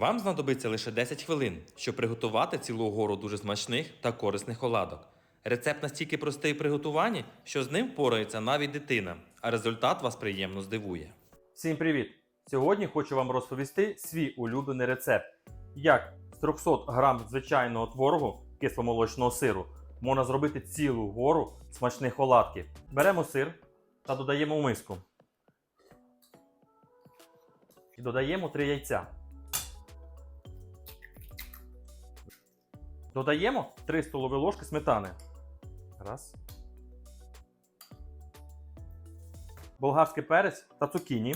Вам знадобиться лише 10 хвилин, щоб приготувати цілу гору дуже смачних та корисних оладок. Рецепт настільки простий в приготуванні, що з ним впорається навіть дитина, а результат вас приємно здивує. Всім привіт! Сьогодні хочу вам розповісти свій улюблений рецепт. Як з 300 грам звичайного творогу кисломолочного сиру можна зробити цілу гору смачних оладків. Беремо сир та додаємо в миску. І додаємо 3 яйця. Додаємо 3 столові ложки сметани. Раз. Болгарський перець та цукіні.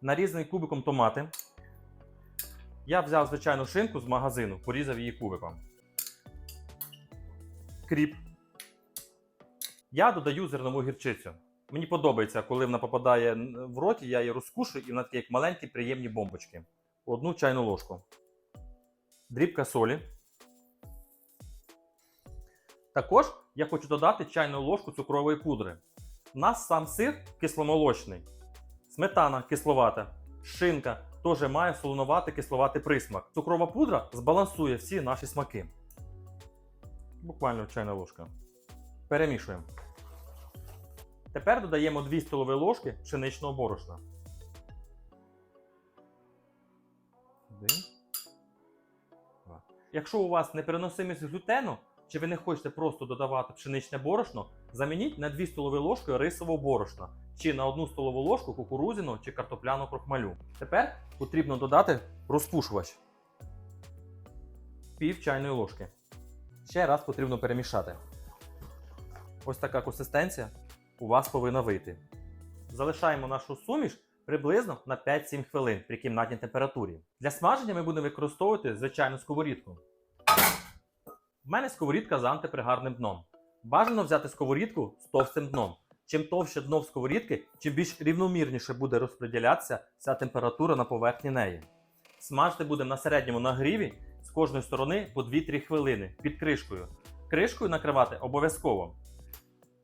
Нарізаний кубиком томати. Я взяв звичайну шинку з магазину, порізав її кубиком. Кріп. Я додаю зернову гірчицю. Мені подобається, коли вона попадає в роті, я її розкушую і вона такі як маленькі приємні бомбочки. Одну чайну ложку. Дрібка солі. Також я хочу додати чайну ложку цукрової пудри. У нас сам сир кисломолочний. Сметана кисловата, шинка теж має солонуватий кисловатий присмак. Цукрова пудра збалансує всі наші смаки. Буквально чайна ложка. Перемішуємо. Тепер додаємо 2 столові ложки пшеничного борошна. Один. Два. Якщо у вас непереносимість глютену, чи ви не хочете просто додавати пшеничне борошно, замініть на 2 столові ложки рисового борошна чи на 1 столову ложку кукурудзяного чи картопляного крохмалю. Тепер потрібно додати розпушувач пів чайної ложки. Ще раз потрібно перемішати. Ось така консистенція у вас повинна вийти. Залишаємо нашу суміш приблизно на 5-7 хвилин при кімнатній температурі. Для смаження ми будемо використовувати звичайну сковорідку. В мене сковорідка з антипригарним дном. Бажано взяти сковорідку з товстим дном. Чим товще дно в сковорідки, чим більш рівномірніше буде розподілятися вся температура на поверхні неї. Смажити будемо на середньому нагріві з кожної сторони по 2-3 хвилини під кришкою. Кришкою накривати обов'язково.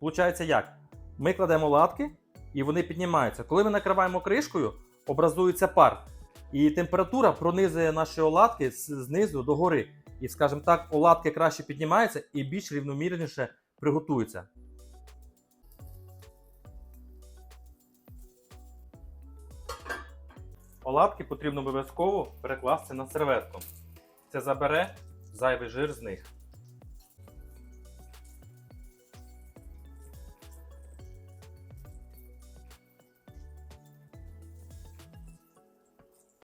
Получається як? Ми кладемо латки і вони піднімаються. Коли ми накриваємо кришкою, образується пар. І температура пронизує наші оладки знизу до гори. І, скажімо так, оладки краще піднімаються і більш рівномірніше приготуються. Оладки потрібно обов'язково перекласти на серветку. Це забере зайвий жир з них.